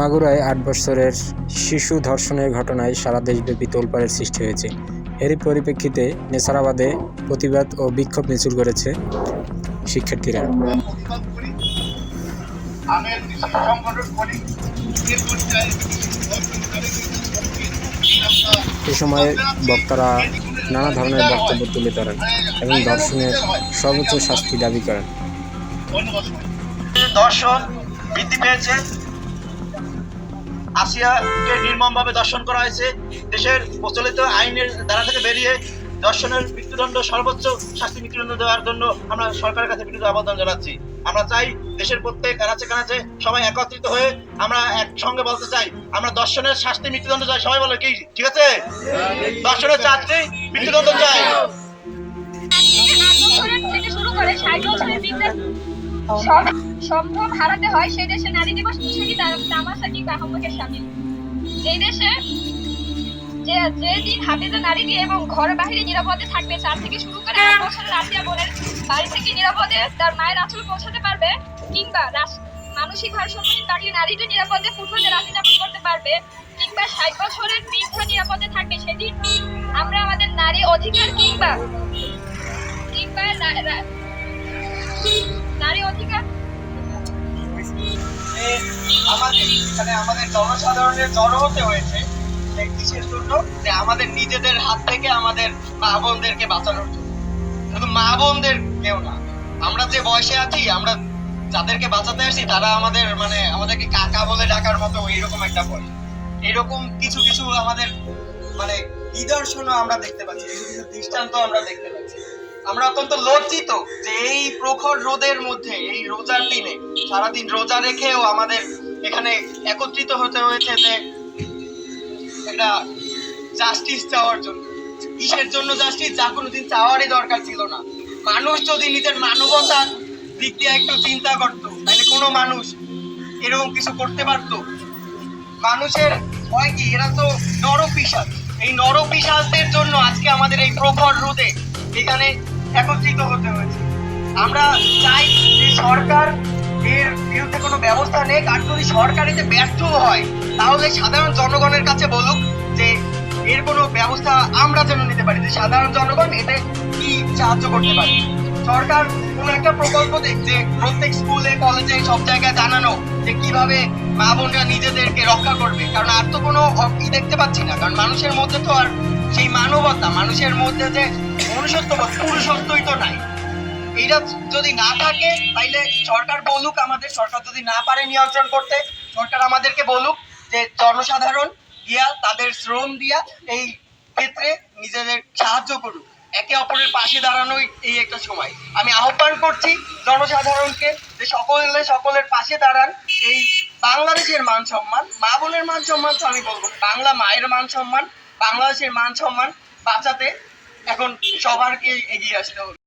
মাগুরায় আট বছরের শিশু ধর্ষণের ঘটনায় সারা দেশব্যাপী তোলপাড়ের সৃষ্টি হয়েছে। এরই পরিপ্রেক্ষিতে নেসারাবাদে প্রতিবাদ ও বিক্ষোভ মিছিল করেছে শিক্ষার্থীরা। এ সময় বক্তারা নানা ধরনের বক্তব্য তুলে ধরেন এবং ধর্ষণের সর্বোচ্চ শাস্তি দাবি করেন। দর্শন বৃদ্ধি পেয়েছে। আসিয়াকে নির্মমভাবে দর্শন করা হয়েছে। দেশের প্রচলিত আইনের দ্বারা থেকে বেরিয়ে দর্শনের মৃত্যুদণ্ড, সর্বোচ্চ শাস্তি মৃত্যুদণ্ড দেওয়ার জন্য আমরা সরকারের কাছে বিনীত আবেদন জানাচ্ছি। আমরা চাই দেশের প্রত্যেক কানাচে কানাচে সবাই একত্রিত হয়ে আমরা একসঙ্গে বলতে চাই, আমরা দর্শনের শাস্তি মৃত্যুদণ্ড চাই। সবাই বলে কি? ঠিক আছে? দর্শনের চাকরি মৃত্যুদণ্ড চাই। সম্ভ্রম হারাতে হয় সেই দেশে নারী দিবস মুশারি যেই দেশে যে যে দিন হাফিজে এবং ঘর বাহিরে নিরাপদে থাকবে চার থেকে বাড়ি থেকে নিরাপদে তার মায়ের আঁচল পৌঁছাতে পারবে কিংবা মানসিক ভারসাম্যহীন থাকলে নারীটি নিরাপদে ফুটবলে রাতে যাপন করতে পারবে কিংবা ষাট বছরের নিরাপদে থাকবে সেদিন আমরা আমাদের নারী অধিকার কিংবা কিংবা এখানে আমাদের জনসাধারণের জড়ো হতে হয়েছে কিসের জন্য যে আমাদের নিজেদের হাত থেকে আমাদের মা বোনদেরকে বাঁচানোর জন্য। শুধু মা বোনদের কেউ না, আমরা যে বয়সে আছি, আমরা যাদেরকে বাঁচাতে আসছি, তারা আমাদের মানে আমাদেরকে কাকা বলে ডাকার মতো এইরকম একটা বয়স। এরকম কিছু কিছু আমাদের মানে নিদর্শনও আমরা দেখতে পাচ্ছি, কিছু কিছু দৃষ্টান্ত আমরা দেখতে পাচ্ছি। আমরা অত্যন্ত লজ্জিত যে এই প্রখর রোদের মধ্যে, এই রোজার দিনে, সারাদিন রোজা রেখেও আমাদের এখানে একত্রিত হতে হয়েছে যে একটা জাস্টিস চাওয়ার জন্য। কিসের জন্য জাস্টিস যা কোনোদিন চাওয়ারই দরকার ছিল না। মানুষ যদি নিজের মানবতার দিক দিয়ে একটু চিন্তা করতো, তাহলে কোনো মানুষ এরকম কিছু করতে পারতো। মানুষের হয় কি? এরা তো নরপিশাচ। এই নরপিশাচদের জন্য আজকে আমাদের এই প্রখর রোদে এখানে একত্রিত হতে হয়েছে। আমরা চাই যে সরকার এর বিরুদ্ধে কোনো ব্যবস্থা নেক আর যদি সরকার এতে ব্যর্থ হয়, তাহলে সাধারণ জনগণের কাছে বলুক যে এর কোনো ব্যবস্থা আমরা যেন নিতে পারি, যে সাধারণ জনগণ এতে কি সাহায্য করতে পারে। সরকার কোনো একটা প্রকল্প দেখ যে প্রত্যেক স্কুলে, কলেজে, সব জায়গায় জানানো যে কীভাবে মা বোনরা নিজেদেরকে রক্ষা করবে, কারণ আর তো কোনো ই দেখতে পাচ্ছি না, কারণ মানুষের মধ্যে তো আর সেই মানবতা, মানুষের মধ্যে যে মনুষ্যত্ব পুরুষত্বই তো নাই। এইটা যদি না থাকে, তাইলে সরকার বলুক আমাদের, সরকার যদি না পারে নিয়ন্ত্রণ করতে, সরকার আমাদেরকে বলুক যে জনসাধারণ গিয়া তাদের শ্রম দিয়া এই ক্ষেত্রে নিজেদের সাহায্য করুক। একে অপরের পাশে দাঁড়ানোই এই একটা সময়। আমি আহ্বান করছি জনসাধারণকে যে সকলে সকলের পাশে দাঁড়ান। এই বাংলাদেশের মান সম্মান, মা বোনের মান সম্মান তো আমি বলব বাংলা মায়ের মান সম্মান, বাংলাদেশের মান সম্মান বাঁচাতে এখন সবারকে এগিয়ে আসতে হবে।